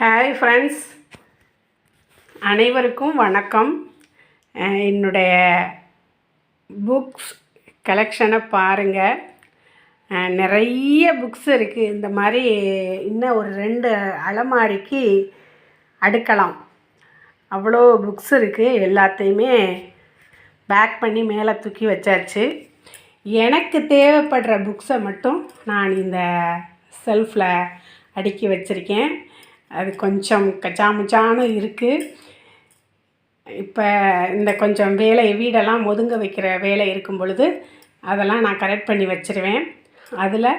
Hi friends அனைவருக்கும் வணக்கம். என்னுடைய புக்ஸ் கலெக்ஷனை பாருங்கள் நிறைய புக்ஸ் இருக்குது இந்த மாதிரி இன்னும் ஒரு ரெண்டு அலமாரிக்கு அடுக்கலாம். அவ்வளோ புக்ஸ் இருக்குது எல்லாத்தையுமே பேக் பண்ணி மேலே தூக்கி வச்சாச்சு. எனக்கு தேவைப்படுற புக்ஸை மட்டும் நான் இந்த செல்ஃபில் அடுக்கி வச்சுருக்கேன். அது கொஞ்சம் கச்சாமுச்சான்னு இருக்குது இப்போ இந்த கொஞ்சம் வேலை வீடெல்லாம் ஒதுங்க வைக்கிற வேலை இருக்கும் பொழுது அதெல்லாம் நான் கரெக்ட் பண்ணி வச்சுருவேன். அதில்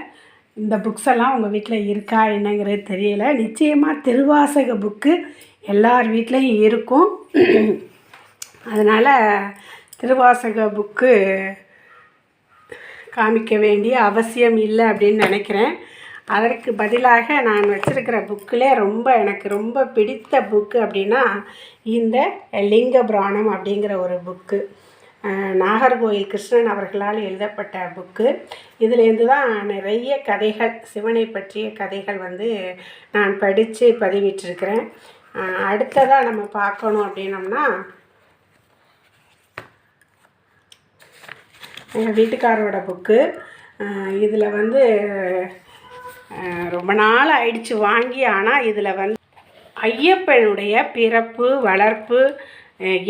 இந்த புக்ஸ் எல்லாம் உங்கள் வீட்டில் இருக்கா என்னங்கிறது தெரியல. நிச்சயமாக திருவாசக புக்கு எல்லார் வீட்லேயும் இருக்கும். அதனால் திருவாசக புக்கு காமிக்க வேண்டிய அவசியம் இல்லை அப்படின்னு நினைக்கிறேன். அதற்கு பதிலாக நான் வச்சுருக்கிற புக்கில் ரொம்ப எனக்கு ரொம்ப பிடித்த புக்கு அப்படின்னா இந்த லிங்க புராணம் அப்படிங்கிற ஒரு புக்கு. நாகர்கோயில் கிருஷ்ணன் அவர்களால் எழுதப்பட்ட புக்கு. இதுலேருந்து தான் நிறைய கதைகள் சிவனை பற்றிய கதைகள் வந்து நான் படித்து பதிவிட்டிருக்கிறேன். அடுத்ததாக நம்ம பார்க்கணும் அப்படின்னம்னா எங்கள் வீட்டுக்காரோட புக்கு. இதில் வந்து ரொம்ப நாள் ஆயிடுச்சு வாங்கி ஆனால் இதில் வந்து ஐயப்பனுடைய பிறப்பு வளர்ப்பு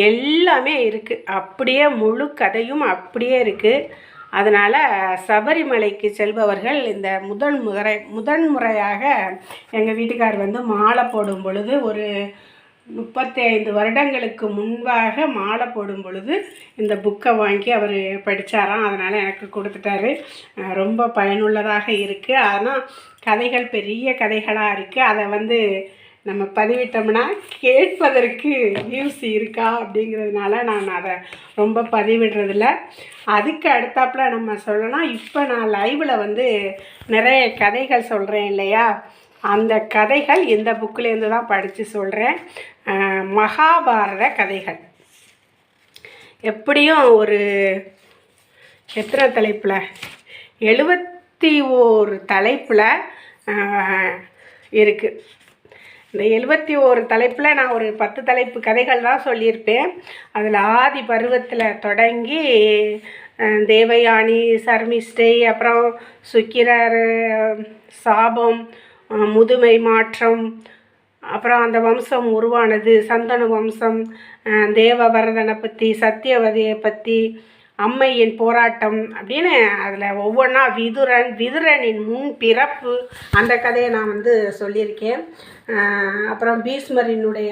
எல்லாமே இருக்குது அப்படியே முழு கதையும் அப்படியே இருக்குது அதனால் சபரிமலைக்கு செல்பவர்கள் இந்த முதல் முறை முதன் முறையாக எங்கள் வீட்டுக்கார் வந்து மாலை போடும் பொழுது ஒரு முப்பத்தி ஐந்து வருடங்களுக்கு முன்பாக மாலை போடும் பொழுது இந்த புக்கை வாங்கி அவர் படித்தாராம் அதனால் எனக்கு கொடுத்துட்டாரு. ரொம்ப பயனுள்ளதாக இருக்குது ஆனால் கதைகள் பெரிய கதைகளாக இருக்குது அதை வந்து நம்ம பதிவிட்டோம்னா கேட்பதற்கு வியூஸ் இருக்கா அப்படிங்கிறதுனால நான் அதை ரொம்ப பதிவிடுறதில்ல. அதுக்கு அடுத்தாப்புல நம்ம சொல்லலாம். இப்போ நான் லைவில் வந்து நிறைய கதைகள் சொல்கிறேன் இல்லையா? அந்த கதைகள் இந்த புக்கிலேருந்து தான் படித்து சொல்கிறேன் மகாபாரத கதைகள். எப்படியும் ஒரு எத்தனை தலைப்பில்? எழுபத்தி ஓரு தலைப்பில் இருக்குது இந்த எழுபத்தி ஓரு தலைப்பில் நான் ஒரு பத்து தலைப்பு கதைகள் தான் சொல்லியிருப்பேன். அதில் ஆதி பருவத்தில் தொடங்கி தேவயானி சர்மிஷ்டை அப்புறம் சுக்கிரர் சாபம் முதுமை மாற்றம் அப்புறம் அந்த வம்சம் உருவானது சந்தனு வம்சம் அஹ், தேவவரதனை பற்றி சத்தியவதியை பற்றி அம்மையின் போராட்டம் அப்படின்னு அதில் ஒவ்வொன்றா விதுரன் விதுரனின் முன் பிறப்பு அந்த கதையை நான் வந்து சொல்லியிருக்கேன். அப்புறம் பீஸ்மரினுடைய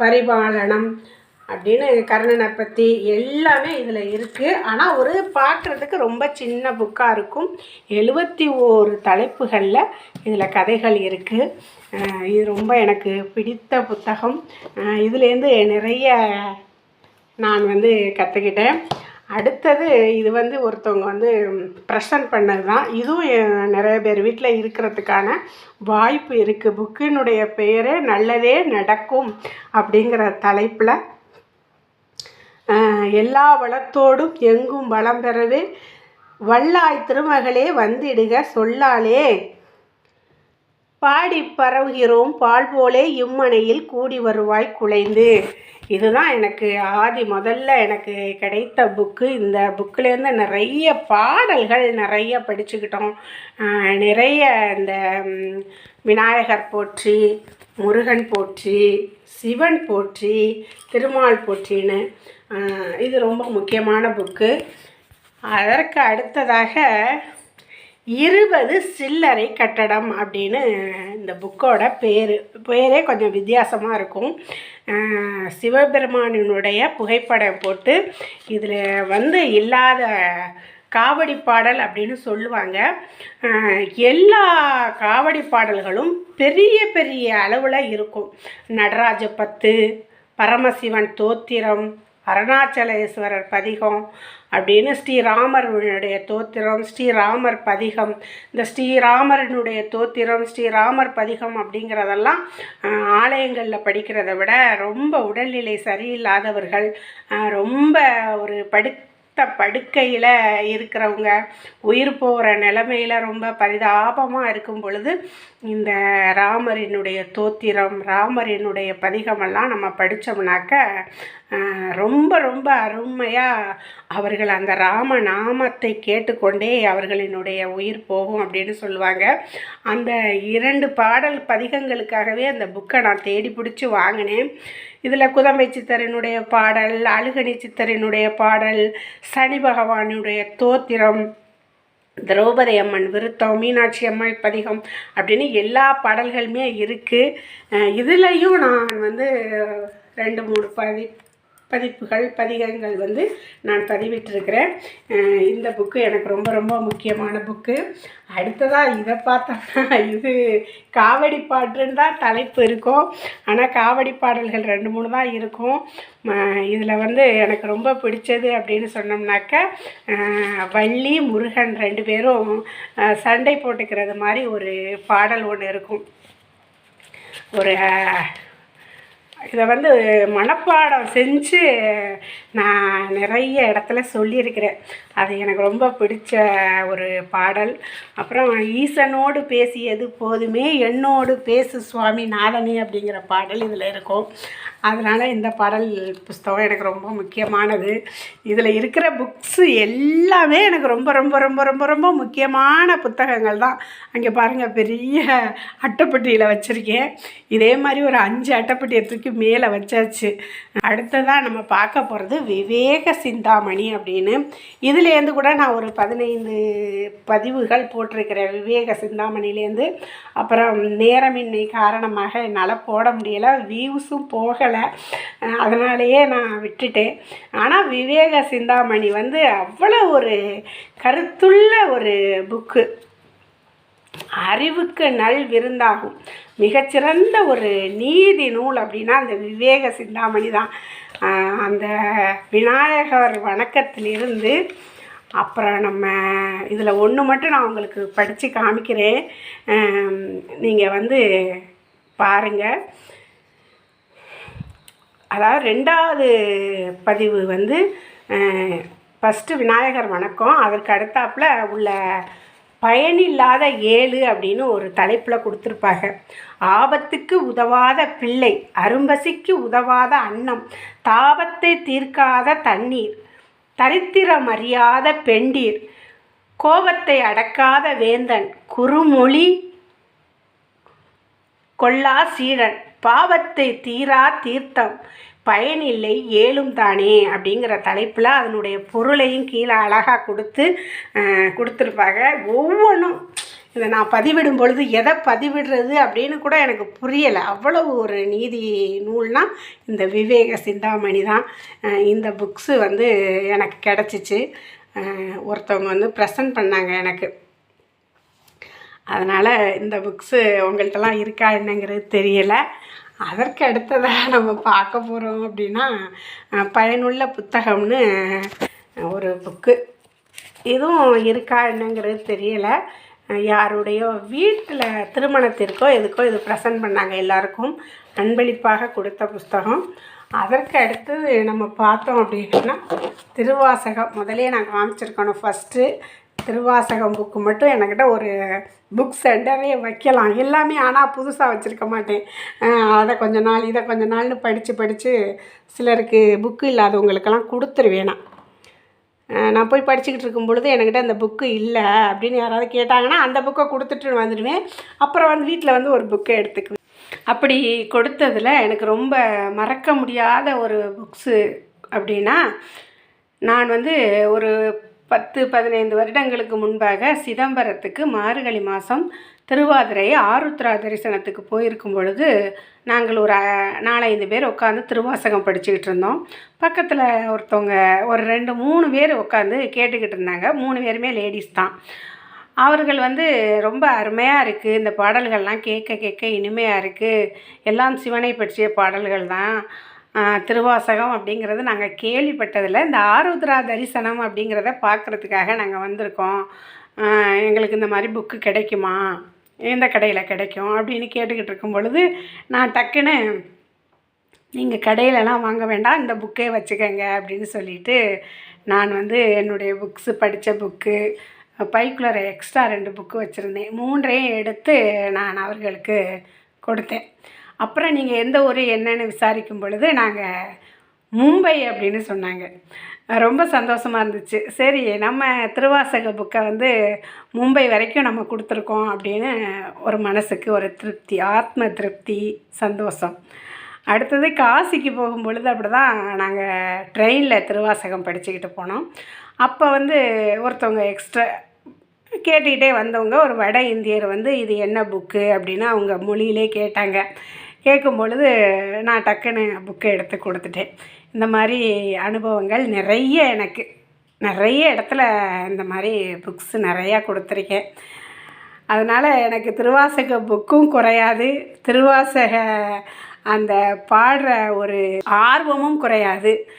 பரிபாலனம் அப்படின்னு கர்ணனை பற்றி எல்லாமே இதில் இருக்குது ஆனால் ஒரு பார்க்குறதுக்கு ரொம்ப சின்ன புக்காக இருக்கும். எழுபத்தி ஓரு தலைப்புகளில் இதில் கதைகள் இருக்குது இது ரொம்ப எனக்கு பிடித்த புத்தகம். இதுலேருந்து நிறைய நான் வந்து கற்றுக்கிட்டேன் அடுத்தது இது வந்து ஒருத்தவங்க வந்து ப்ரெசன்ட் பண்ணது தான் இதுவும் நிறைய பேர் வீட்டில் இருக்கிறதுக்கான வாய்ப்பு இருக்குது புக்கினுடைய பெயரே நல்லதே நடக்கும் அப்படிங்கிற தலைப்பில் எல்லா வளத்தோடும் எங்கும் வளம் பெறவே வல்லாய் திருமகளே வந்திடுக சொல்லாலே. பாடி பரவுகிறோம் பால் போலே இம்மனையில் கூடி வருவாய் குலைந்து இதுதான் எனக்கு ஆதி முதல்ல எனக்கு கிடைத்த புக்கு. இந்த புக்கிலேருந்து நிறைய பாடல்கள் நிறைய படிச்சுக்கிட்டோம். நிறைய இந்த விநாயகர் போற்றி முருகன் போற்றி சிவன் போற்றி திருமால் போற்றின்னு. இது ரொம்ப முக்கியமான புக்கு. அதற்கு அடுத்ததாக இருபது சில்லறை கட்டடம் அப்படின்னு இந்த புக்கோட பேர். பேரே கொஞ்சம் வித்தியாசமாக இருக்கும். சிவபெருமானினுடைய புகைப்படம் போட்டு இதில் வந்து இல்லாத காவடி பாடல் அப்படின்னு சொல்லுவாங்க. எல்லா காவடி பாடல்களும் பெரிய பெரிய அளவில் இருக்கும். நடராஜ பத்து பரமசிவன் தோத்திரம் அருணாச்சலேஸ்வரர் பதிகம் அப்படின்னு ஸ்ரீராமருடைய தோத்திரம் ஸ்ரீராமர் பதிகம். இந்த ஸ்ரீராமரனுடைய தோத்திரம் ஸ்ரீராமர் பதிகம் அப்படிங்கிறதெல்லாம் ஆலயங்களில் படிக்கிறத விட ரொம்ப உடல்நிலை சரியில்லாதவர்கள் ரொம்ப ஒரு படுத்த படுக்கையில் இருக்கிறவங்க உயிர் போகிற நிலமையில ரொம்ப பரிதாபமாக இருக்கும் பொழுது இந்த ராமரினுடைய தோத்திரம் ராமரினுடைய பதிகமெல்லாம் நம்ம படித்தோம்னாக்க ரொம்ப ரொம்ப அருமையாக அவர்கள் அந்த ராம நாமத்தை கேட்டுக்கொண்டே அவர்களினுடைய உயிர் போகும் அப்படின்னு சொல்லுவாங்க. அந்த இரண்டு பாடல் பதிகங்களுக்காகவே அந்த புக்கை நான் தேடி பிடிச்சி வாங்கினேன். இதில் குதம்பை சித்தரினுடைய பாடல் அழுகணி சித்தரினுடைய பாடல் சனி பகவானுடைய தோத்திரம் திரௌபதி அம்மன் விருத்தம் மீனாட்சி அம்மாள் பதிகம் அப்படின்னு எல்லா பாடல்களுமே இருக்குது இதுலேயும் நான் வந்து ரெண்டு மூணு பதி பதிப்புகள் பதிகங்கள் வந்து நான் பதிவிட்டிருக்கிறேன். இந்த புக்கு எனக்கு ரொம்ப ரொம்ப முக்கியமான புக்கு அடுத்ததாக இதை பார்த்தோம்னா இது காவடி பாட்டுன்னு தான் தலைப்பு இருக்கும். ஆனால் காவடி பாடல்கள் ரெண்டு மூணு தான் இருக்கும். இதில் வந்து எனக்கு ரொம்ப பிடிச்சது அப்படின்னு சொன்னோம்னாக்க வள்ளி முருகன் ரெண்டு பேரும் சண்டை போட்டுக்கிறது மாதிரி ஒரு பாடல் ஒன்று இருக்கும். ஒரு இதை வந்து மனப்பாடம் செஞ்சு நான் நிறைய இடத்துல சொல்லியிருக்கிறேன். அது எனக்கு ரொம்ப பிடிச்ச ஒரு பாடல். அப்புறம் ஈசனோடு பேசியது போதுமே என்னோடு பேசு சுவாமி நாதனே அப்படிங்கிற பாடல் இதில் இருக்கும். அதனால் இந்த பாடல் புஸ்தகம் எனக்கு ரொம்ப முக்கியமானது. இதில் இருக்கிற புக்ஸு எல்லாமே எனக்கு ரொம்ப ரொம்ப ரொம்ப ரொம்ப ரொம்ப முக்கியமான புத்தகங்கள் தான். அங்கே பாருங்கள் பெரிய அட்டைப்பட்டியில் வச்சுருக்கேன். இதே மாதிரி ஒரு அஞ்சு அட்டைப்பட்டியை தூக்கி மேலே வச்சாச்சு. அடுத்ததாக நம்ம பார்க்க போகிறது விவேக சிந்தாமணி அப்படின்னு. இதுலேருந்து கூட நான் ஒரு பதினைந்து பதிவுகள் போட்டிருக்கிறேன் விவேக சிந்தாமணிலேருந்து அப்புறம் நேரமின்மை காரணமாக என்னால் போட முடியலை. வியூஸும் போகலை. அதனாலேயே நான் விட்டுட்டேன். ஆனால் விவேக சிந்தாமணி வந்து அவ்வளோ ஒரு கருத்துள்ள ஒரு புக்கு. அறிவுக்கு நல் விருந்தாகும். மிகச்சிறந்த ஒரு நீதி நூல் அப்படின்னா அந்த விவேக சிந்தாமணி தான். அந்த விநாயகர் வணக்கத்திலிருந்து அப்புறம் நம்ம இதில் ஒன்று மட்டும் நான் உங்களுக்கு படித்து காமிக்கிறேன். நீங்கள் வந்து பாருங்கள் அதாவது ரெண்டாவது பதிவு வந்து ஃபஸ்ட்டு விநாயகர் வணக்கம். அதற்கு அடுத்தாப்புல உள்ள பயனில்லாத ஏழு அப்படின்னு ஒரு தலைப்பில் கொடுத்துருப்பாங்க. ஆபத்துக்கு உதவாத பிள்ளை அரும்பசிக்கு உதவாத அன்னம் தாபத்தை தீர்க்காத தண்ணீர் தரித்திரமறியாத பெண்டீர் கோபத்தை அடக்காத வேந்தன் குறுமொழி கொல்லா சீடன் பாவத்தை தீரா தீர்த்தம் பயனில்லை ஏலும் தானே அப்படிங்கிற தலைப்பில் அதனுடைய பொருளையும் கீழே அழகாக கொடுத்து கொடுத்துருப்பாங்க. ஒவ்வொன்றும் இதை நான் பதிவிடும் பொழுது எதை பதிவிடுறது அப்படின்னு கூட எனக்கு புரியலை. அவ்வளவு ஒரு நீதி நூல்னால் இந்த விவேக சிந்தாமணி தான். இந்த புக்ஸு வந்து எனக்கு கிடச்சிச்சு. ஒருத்தவங்க வந்து ப்ரெசன்ட் பண்ணாங்க எனக்கு. அதனால் இந்த புக்ஸு உங்கள்கிட்டலாம் இருக்கா என்னங்கிறது தெரியலை. அதற்கு அடுத்ததாக நம்ம பார்க்க போகிறோம் அப்படின்னா பயனுள்ள புத்தகம்னு ஒரு புக்கு. இதுவும் இருக்கா என்னங்கிறது தெரியலை. யாருடைய வீட்டில் திருமணத்திற்கோ எதுக்கோ இது ப்ரெசன்ட் பண்ணாங்க எல்லாருக்கும் அன்பளிப்பாக கொடுத்த புஸ்தகம். அதற்கு அடுத்து நம்ம பார்த்தோம் அப்படின்னா திருவாசகம். முதலே நான் காமிச்சிருக்கணும் ஃபஸ்ட்டு திருவாசகம் புக்கு மட்டும் என்கிட்ட ஒரு புக் சென்டரே வைக்கலாம். எல்லாமே ஆனால் புதுசாக வச்சுருக்க மாட்டேன். அதை கொஞ்ச நாள் இதை கொஞ்ச நாள்னு படித்து படித்து சிலருக்கு புக்கு இல்லாதவங்களுக்கெல்லாம் கொடுத்துருவேன் நான். நான் போய் படிச்சுக்கிட்டு இருக்கும் பொழுது என்கிட்ட அந்த புக்கு இல்லை அப்படின்னு யாராவது கேட்டாங்கன்னா அந்த புக்கை கொடுத்துட்டு வந்துடுவேன். அப்புறம் வந்து வீட்டில் வந்து ஒரு புக்கை எடுத்துக்குவேன். அப்படி கொடுத்ததில் எனக்கு ரொம்ப மறக்க முடியாத ஒரு புக்ஸு அப்படின்னா நான் வந்து ஒரு பத்து பதினைந்து வருடங்களுக்கு முன்பாக சிதம்பரத்துக்கு மார்கழி மாதம் திருவாதிரை ஆருத்ரா தரிசனத்துக்கு போயிருக்கும் பொழுது நாங்கள் ஒரு நாலஞ்சு பேர் உட்காந்து திருவாசகம் படிச்சுக்கிட்டு இருந்தோம். பக்கத்தில் ஒருத்தவங்க ஒரு ரெண்டு மூணு பேர் உட்காந்து கேட்டுக்கிட்டு இருந்தாங்க. மூணு பேருமே லேடிஸ் தான். அவர்கள் வந்து ரொம்ப அருமையாக இருக்குது இந்த பாடல்கள்லாம் கேட்க கேட்க இனிமையாக இருக்குது எல்லாம் சிவனை பற்றிய பாடல்கள் தான். திருவாசகம் அப்படிங்கிறது நாங்கள் கேள்விப்பட்டதில் இந்த ஆருத்ரா தரிசனம் அப்படிங்கிறத பார்க்குறதுக்காக நாங்கள் வந்திருக்கோம். எங்களுக்கு இந்த மாதிரி புக்கு கிடைக்குமா? எந்த கடையில் கிடைக்கும்? அப்படின்னு கேட்டுக்கிட்டு இருக்கும் பொழுது நான் டக்குன்னு நீங்கள் கடையிலலாம் வாங்க வேண்டாம் இந்த புக்கே வச்சுக்கோங்க அப்படின்னு சொல்லிட்டு நான் வந்து என்னுடைய புக்ஸு படித்த புக்கு பைக்குலர் எக்ஸ்ட்ரா ரெண்டு புக்கு வச்சுருந்தேன். மூன்றையும் எடுத்து நான் அவர்களுக்கு கொடுத்தேன். அப்புறம் நீங்கள் எந்த ஊர் என்னன்னு விசாரிக்கும் பொழுது நாங்கள் மும்பை அப்படின்னு சொன்னாங்க. ரொம்ப சந்தோஷமாக இருந்துச்சு. சரி நம்ம திருவாசக புக்கை வந்து மும்பை வரைக்கும் நம்ம கொடுத்துருக்கோம் அப்படின்னு ஒரு மனசுக்கு ஒரு திருப்தி ஆத்ம திருப்தி சந்தோஷம். அடுத்தது காசிக்கு போகும் பொழுது அப்படி தான் நாங்கள் ட்ரெயினில் திருவாசகம் படிச்சுக்கிட்டு போனோம். அப்போ வந்து ஒருத்தவங்க எக்ஸ்ட்ரா கேட்டுக்கிட்டே வந்தவங்க ஒரு வட இந்தியர் வந்து இது என்ன புக்கு அப்படின்னு அவங்க மொழியிலே கேட்டாங்க. கேட்கும் பொழுது நான் டக்குன்னு புக்கை எடுத்து கொடுத்துட்டேன். இந்த மாதிரி அனுபவங்கள் நிறைய எனக்கு. நிறைய இடத்துல இந்த மாதிரி புக்ஸ் நிறையா கொடுத்துருக்கேன். அதனால் எனக்கு திருவாசக புக்கும் குறையாது. திருவாசக அந்த பாடுற ஒரு ஆர்வமும் குறையாது.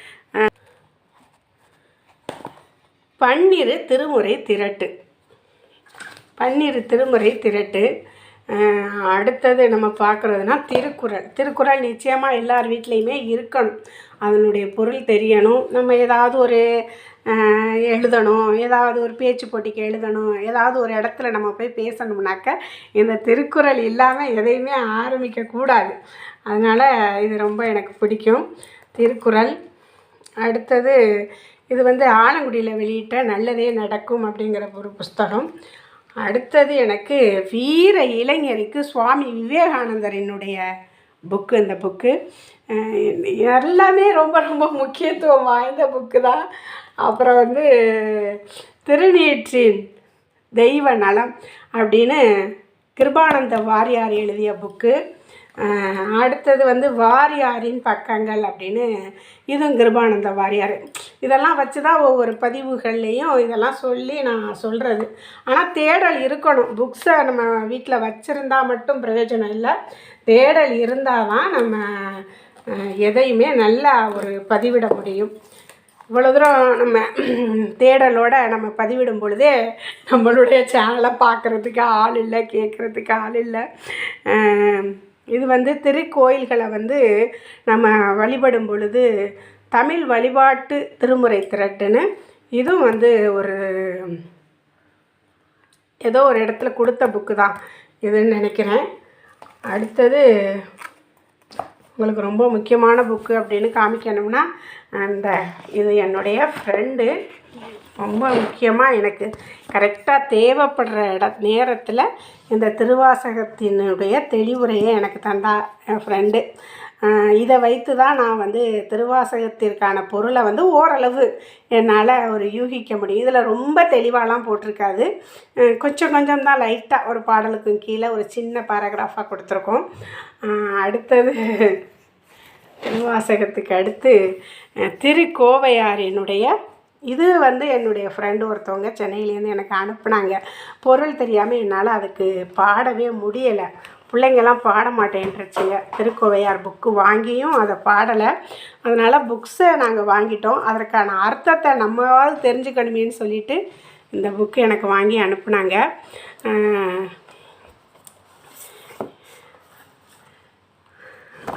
பன்னிரு திருமுறை திரட்டு. பன்னிரு திருமுறை திரட்டு. அடுத்தது நம்ம பார்க்குறதுனா திருக்குறள். திருக்குறள் நிச்சயமாக எல்லார் வீட்லேயுமே இருக்கணும். அதனுடைய பொருள் தெரியணும். நம்ம ஏதாவது ஒரு எழுதணும். ஏதாவது ஒரு பேச்சு போட்டிக்கு எழுதணும். ஏதாவது ஒரு இடத்துல நம்ம போய் பேசணும்னாக்க இந்த திருக்குறள் இல்லாமல் எதையுமே ஆரம்பிக்கக்கூடாது அதனால் இது ரொம்ப எனக்கு பிடிக்கும். திருக்குறள். அடுத்தது இது வந்து ஆலங்குடியில் வெளியிட்ட நல்லதே நடக்கும் அப்படிங்கிற ஒரு புஸ்தகம். அடுத்தது எனக்கு வீர இளைஞருக்கு சுவாமி விவேகானந்தரினுடைய புக்கு இந்த புக்கு எல்லாமே ரொம்ப ரொம்ப முக்கியத்துவம் வாய்ந்த புக்கு தான். அப்புறம் வந்து திருநீற்றின் தெய்வ நலம் அப்படின்னு கிருபானந்த வாரியார் எழுதிய புக்கு அடுத்தது வந்து வாரியாரின் பக்கங்கள் அப்படின்னு இதுவும் கிருபானந்த வாரியார். இதெல்லாம் வச்சு தான் ஒவ்வொரு பதிவுகள்லேயும் இதெல்லாம் சொல்லி நான் சொல்கிறது ஆனால் தேடல் இருக்கணும். புக்ஸை நம்ம வீட்டில் வச்சுருந்தா மட்டும் பிரயோஜனம் இல்லை. தேடல் இருந்தால் தான் நம்ம எதையுமே நல்லா ஒரு பதிவிட முடியும். இவ்வளோ தூரம் நம்ம தேடலோட நம்ம பதிவிடும் பொழுதே நம்மளுடைய சேனலை பார்க்குறதுக்கு ஆள் இல்லை கேட்குறதுக்கு ஆள் இல்லை. இது வந்து திருக்கோயில்களை வந்து நம்ம வழிபடும் பொழுது தமிழ் வழிபாட்டு திருமுறை திரட்டுன்னு இதுவும் வந்து ஒரு ஏதோ ஒரு இடத்துல கொடுத்த புக்கு தான் இதுன்னு நினைக்கிறேன். அடுத்தது உங்களுக்கு ரொம்ப முக்கியமான புக்கு அப்படின்னு காமிக்கணும்னா அந்த இது என்னுடைய ஃப்ரெண்டு ரொம்ப முக்கியமாக எனக்கு கரெக்டாக தேவைப்படுற இட நேரத்தில் இந்த திருவாசகத்தினுடைய தெளிவுரையை எனக்கு தந்தா என் ஃப்ரெண்டு இதை வைத்து தான் நான் வந்து திருவாசகத்திற்கான பொருளை வந்து ஓரளவு என்னால் ஒரு யூகிக்க முடியும். இதில் ரொம்ப தெளிவாலாம் போட்டிருக்காது. கொஞ்சம் கொஞ்சம் தான் லைட்டாக ஒரு பாடலுக்கும் கீழே ஒரு சின்ன பேராகிராஃபாக கொடுத்துருக்கோம். அடுத்தது திருவாசகத்துக்கு அடுத்து திருக்கோவையாரினுடைய இது வந்து என்னுடைய ஃப்ரெண்டு ஒருத்தவங்க சென்னையிலேருந்து எனக்கு அனுப்புனாங்க. பொருள் தெரியாமல் என்னால் அதுக்கு பாடவே முடியலை. பிள்ளைங்கள்லாம் பாட மாட்டேன்ருச்சுங்க திருக்கோவையார் புக்கு வாங்கியும் அதை பாடலை. அதனால் புக்ஸை நாங்கள் வாங்கிட்டோம். அதற்கான அர்த்தத்தை நம்மளாவது தெரிஞ்சுக்கணுமேன்னு சொல்லிட்டு இந்த புக்கு எனக்கு வாங்கி அனுப்புனாங்க.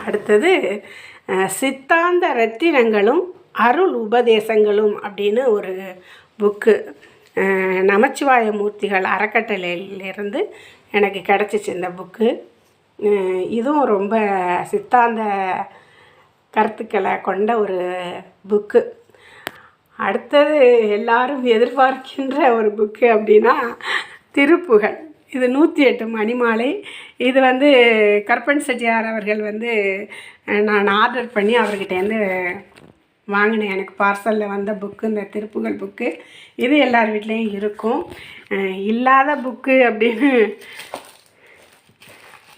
அடுத்தது சித்தாந்த ரத்தினங்களும் அருள் உபதேசங்களும் அப்படின்னு ஒரு புக்கு நமச்சிவாய மூர்த்திகள் அறக்கட்டளையிலிருந்து எனக்கு கிடச்சிச்சு இந்த புக்கு இதுவும் ரொம்ப சித்தாந்த கருத்துக்களை கொண்ட ஒரு புக்கு அடுத்தது எல்லாரும் எதிர்பார்க்கின்ற ஒரு புக்கு அப்படின்னா திருப்புகழ். இது நூற்றி எட்டு மணிமாலை. இது வந்து கற்பன் செட்டியார் அவர்கள் வந்து நான் ஆர்டர் பண்ணி அவர்கிட்டேருந்து வாங்கினேன் எனக்கு பார்சலில் வந்த புக்கு இந்த திருப்புகள் புக்கு இது எல்லார் வீட்லேயும் இருக்கும். இல்லாத புக்கு அப்படின்னு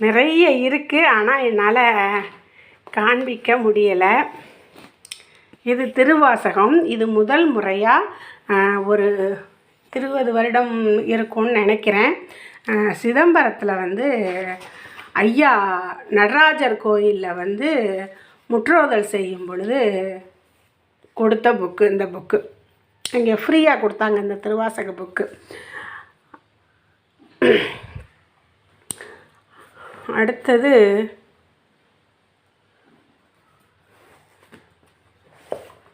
நிறைய இருக்குது ஆனால் என்னால் காண்பிக்க முடியலை. இது திருவாசகம். இது முதல் முறையாக ஒரு இருபது வருடம் இருக்கும்னு நினைக்கிறேன். சிதம்பரத்தில் வந்து ஐயா நடராஜர் கோயிலில் வந்து முற்றோதல் செய்யும் பொழுது கொடுத்த புக்கு இந்த புக்கு இங்கே ஃப்ரீயாக கொடுத்தாங்க இந்த திருவாசக புக்கு அடுத்தது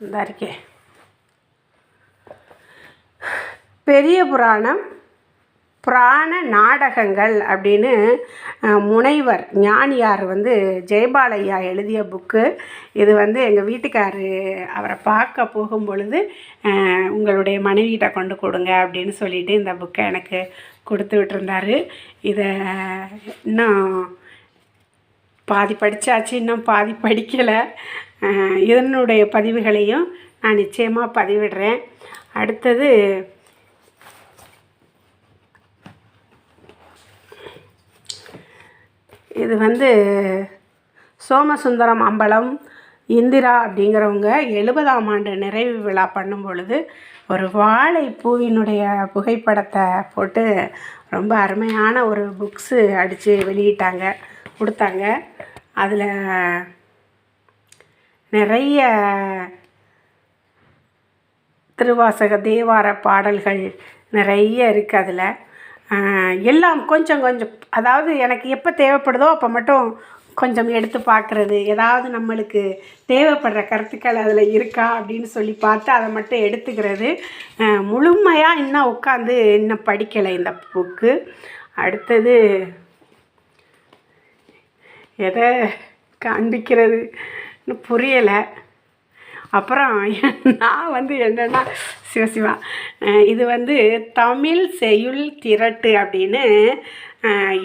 இந்த இருக்கே. பெரிய புராணம் புராண நாடகங்கள் அப்படின்னு முனைவர் ஞானியார் வந்து ஜெயபாலையா எழுதிய புக்கு. இது வந்து எங்கள் வீட்டுக்காரு அவரை பார்க்க போகும் பொழுது உங்களுடைய மனைவிகிட்ட கொண்டு கொடுங்க அப்படின்னு சொல்லிட்டு இந்த புக்கை எனக்கு கொடுத்து விட்டுருந்தாரு. இதை இன்னும் பாதி படித்தாச்சு இன்னும் பாதி படிக்கலை. இதனுடைய பதிவுகளையும் நான் நிச்சயமாக பதிவிடுறேன். அடுத்தது இது வந்து சோமசுந்தரம் அம்பலம் இந்திரா அப்படிங்கிறவங்க எழுபதாம் ஆண்டு நிறைவு விழா பண்ணும் பொழுது ஒரு வாழைப்பூவினுடைய புகைப்படத்தை போட்டு ரொம்ப அருமையான ஒரு புக்ஸு அடித்து வெளியிட்டாங்க கொடுத்தாங்க. அதில் நிறைய திருவாசக தேவார பாடல்கள் நிறைய இருக்குது அதில். எல்லாம் கொஞ்சம் கொஞ்சம். அதாவது எனக்கு எப்போ தேவைப்படுதோ அப்போ மட்டும் கொஞ்சம் எடுத்து பார்க்குறது ஏதாவது நம்மளுக்கு தேவைப்படுற கருத்துக்கள் அதில் இருக்கா அப்படின்னு சொல்லி பார்த்து அதை மட்டும் எடுத்துக்கிறது. முழுமையாக இன்னும் உட்காந்து இன்னும் படிக்கலை இந்த புக்கு. அடுத்தது எதை காண்பிக்கிறதுன்னு புரியலை. அப்புறம் நான் வந்து என்னென்னா சிவசிவா இது வந்து தமிழ் செய்யுள் திரட்டு அப்படின்னு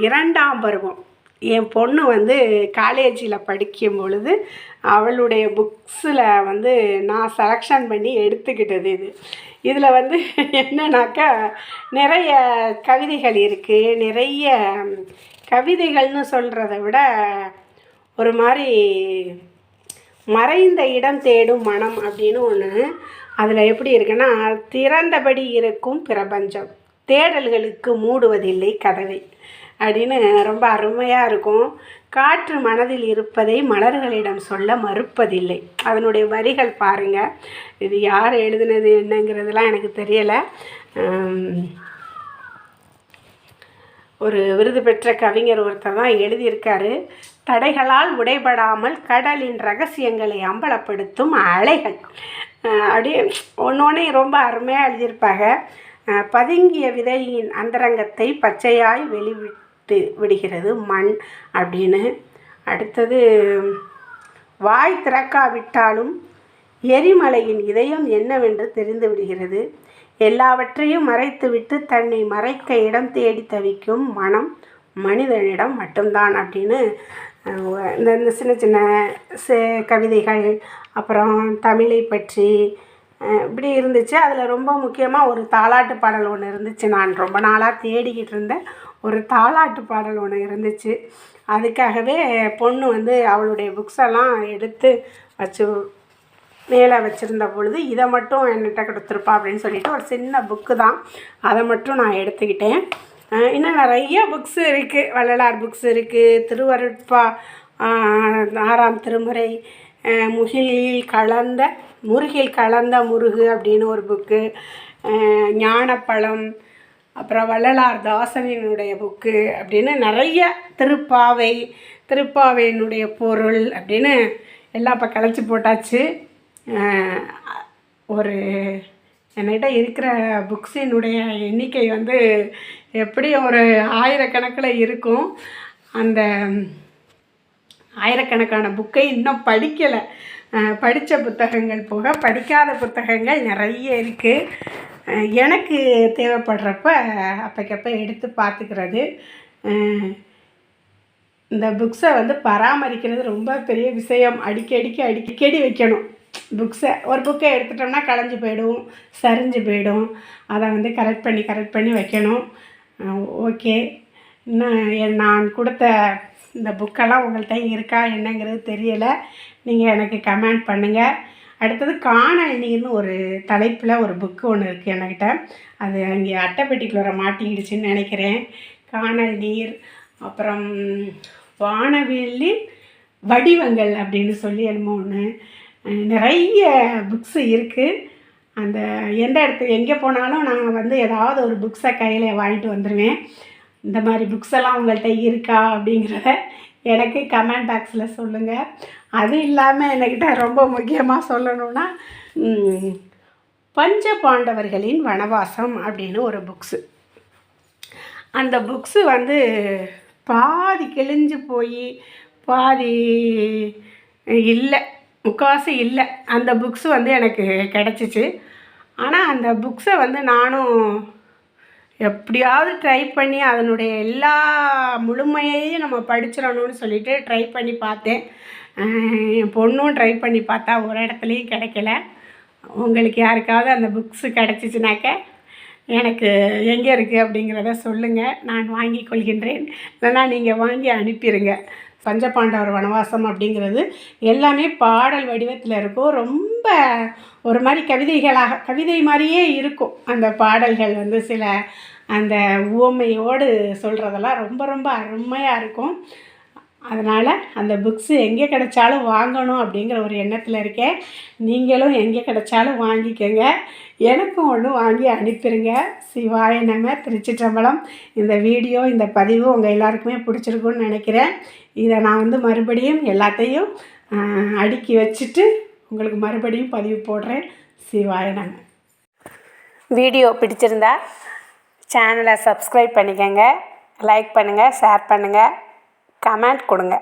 இரண்டாம் பருவம். என் பொண்ணு வந்து காலேஜில் படிக்கும் பொழுது அவளுடைய புக்ஸில் வந்து நான் செலெக்ஷன் பண்ணி எடுத்துக்கிட்டது இது. இதில் வந்து என்னன்னாக்கா நிறைய கவிதைகள் இருக்குது நிறைய கவிதைகள்னு சொல்கிறத விட ஒரு மாதிரி மறைந்த இடம் தேடும் மனம் அப்படின்னு ஒன்று அதில் எப்படி இருக்குன்னா திறந்தபடி இருக்கும் பிரபஞ்சம். தேடல்களுக்கு மூடுவதில்லை கதவை அப்படின்னு ரொம்ப அருமையாக இருக்கும். காற்று மனதில் இருப்பதை மலர்களிடம் சொல்ல மறுப்பதில்லை. அதனுடைய வரிகள் பாருங்கள் இது யார் எழுதுனது என்னங்கிறதுலாம் எனக்கு தெரியலை. ஒரு விருது பெற்ற கவிஞர் ஒருத்தர் தான் எழுதியிருக்காரு. தடைகளால் உடைபடாமல் கடலின் ரகசியங்களை அம்பலப்படுத்தும் அலைகள். அப்படியே ஒன்று ரொம்ப அருமையாக எழுதியிருப்பாங்க. பதுங்கிய விதையின் அந்தரங்கத்தை பச்சையாய் வெளிவிட்டு விடுகிறது மண் அப்படின்னு. அடுத்தது வாய் திறக்காவிட்டாலும் எரிமலையின் இதயம் என்னவென்று தெரிந்து விடுகிறது. எல்லாவற்றையும் மறைத்துவிட்டு தன்னை மறைக்க இடம் தேடி தவிக்கும் மனம் மனிதனிடம் மட்டும்தான் அப்படின்னு இந்த இந்த சின்ன சின்ன சே- கவிதைகள் அப்புறம் தமிழை பற்றி இப்படி இருந்துச்சு. அதில் ரொம்ப முக்கியமாக ஒரு தாலாட்டு பாடல் ஒன்று இருந்துச்சு. நான் ரொம்ப நாளாக தேடிக்கிட்டு இருந்தேன் ஒரு தாலாட்டு பாடல் ஒன்று இருந்துச்சு. அதுக்காகவே பொண்ணு வந்து அவளுடைய புக்ஸ் எல்லாம் எடுத்து வச்சு மேலே வச்சுருந்த பொழுது இதை மட்டும் என்கிட்ட கொடுத்துருப்பா அப்படின்னு சொல்லிட்டு ஒரு சின்ன புக்கு தான். அதை மட்டும் நான் எடுத்துக்கிட்டேன். இன்னும் நிறைய புக்ஸு இருக்குது வள்ளலார் புக்ஸ் இருக்குது திருவருட்பா ஆறாம் திருமுறை முகிலில் கலந்த முருகில் கலந்த முருகு அப்படின்னு ஒரு புக்கு ஞானப்பழம் அப்புறம் வள்ளலார் தாசனினுடைய புக்கு அப்படின்னு நிறைய திருப்பாவை திருப்பாவையினுடைய பொருள் அப்படின்னு எல்லாம் இப்போ கலைச்சி போட்டாச்சு. ஒரு என்கிட்ட இருக்கிற புக்ஸினுடைய எண்ணிக்கை வந்து எப்படியும் ஒரு ஆயிரக்கணக்கில் இருக்கும். அந்த ஆயிரக்கணக்கான புக்கை இன்னும் படிக்கலை. படித்த புத்தகங்கள் போக படிக்காத புத்தகங்கள் நிறைய இருக்குது எனக்கு தேவைப்படுறப்ப அப்போக்கப்ப எடுத்து பார்த்துக்கிறது. இந்த புக்ஸை வந்து பராமரிக்கிறது ரொம்ப பெரிய விஷயம். அடிக்கடிக்கு அடிக்கடி வைக்கணும். புக்ஸை ஒரு புக்கை எடுத்துட்டோம்னா களைஞ்சு போயிடும் சரிஞ்சு போயிடும். அதை வந்து கரெக்ட் பண்ணி கரெக்ட் பண்ணி வைக்கணும். ஓகே இன்னும் என் நான் கொடுத்த இந்த புக்கெல்லாம் உங்கள்கிட்ட இருக்கா என்னங்கிறது தெரியலை. நீங்கள் எனக்கு கமெண்ட் பண்ணுங்கள் அடுத்தது காணணின்னு நீர்னு ஒரு தலைப்பில் ஒரு புக்கு ஒன்று இருக்குது என்கிட்ட. அது அங்கே அட்டைப்பெட்டிக்குள்ளே மாட்டிக்கிடுச்சுன்னு நினைக்கிறேன். காணல் நீர் அப்புறம் வானவில்லின் வடிவங்கள் அப்படின்னு சொல்லி என்னமோ ஒன்று நிறைய புக்ஸு இருக்குது அந்த எந்த இடத்து எங்கே போனாலும் நான் வந்து ஏதாவது ஒரு புக்ஸை கையில் வாங்கிட்டு வந்துடுவேன் இந்த மாதிரி புக்ஸ் எல்லாம் உங்கள்கிட்ட இருக்கா அப்படிங்கிறத எனக்கு கமெண்ட் பாக்ஸில் சொல்லுங்கள் அது இல்லாமல் என்கிட்ட ரொம்ப முக்கியமாக சொல்லணும்னா பஞ்ச பாண்டவர்களின் வனவாசம் அப்படின்னு ஒரு புக்ஸு அந்த புக்ஸு வந்து பாதி கிழிஞ்சு போய் பாதி இல்லை. முக்கால்வாசி இல்லை. அந்த புக்ஸ் வந்து எனக்கு கிடச்சிச்சு. ஆனால் அந்த புக்ஸை வந்து நானும் எப்படியாவது ட்ரை பண்ணி அதனுடைய எல்லா முழுமையையும் நம்ம படிச்சிடணும்னு சொல்லிட்டு ட்ரை பண்ணி பார்த்தேன். என் பொண்ணும் ட்ரை பண்ணி பார்த்தா ஒரு இடத்துலையும் கிடைக்கல. உங்களுக்கு யாருக்காவது அந்த புக்ஸு கிடச்சிச்சினாக்க எனக்கு எங்கே இருக்குது அப்படிங்கிறத சொல்லுங்கள் நான் வாங்கி கொள்கின்றேன். இல்லைன்னா நீங்கள் வாங்கி அனுப்பிடுங்க பஞ்சபாண்டவர் வனவாசம் அப்படிங்கிறது எல்லாமே பாடல் வடிவத்தில் இருக்கும். ரொம்ப ஒரு மாதிரி கவிதைகளாக கவிதை மாதிரியே இருக்கும். அந்த பாடல்கள் வந்து சில அந்த உவமையோடு சொல்கிறதெல்லாம் ரொம்ப ரொம்ப அருமையாக இருக்கும். அதனால் அந்த புக்ஸு எங்கே கிடைச்சாலும் வாங்கணும் அப்படிங்கிற ஒரு எண்ணத்தில் இருக்கேன். நீங்களும் எங்கே கிடைச்சாலும் வாங்கிக்கோங்க. எனக்கும் ஒன்று வாங்கி அனுப்பிடுங்க சிவாய நம்ம திருச்சிற்றம்பலம். இந்த வீடியோ இந்த பதிவு உங்கள் எல்லாருக்குமே பிடிச்சிருக்குன்னு நினைக்கிறேன். இதை நான் வந்து மறுபடியும் எல்லாத்தையும் அடுக்கி வச்சுட்டு உங்களுக்கு மறுபடியும் பதிவு போடுறேன். சிவாய நம்ம வீடியோ பிடிச்சிருந்தா சேனலை சப்ஸ்கிரைப் பண்ணிக்கோங்க. லைக் பண்ணுங்கள் ஷேர் பண்ணுங்கள் கமெண்ட் கொடுங்க.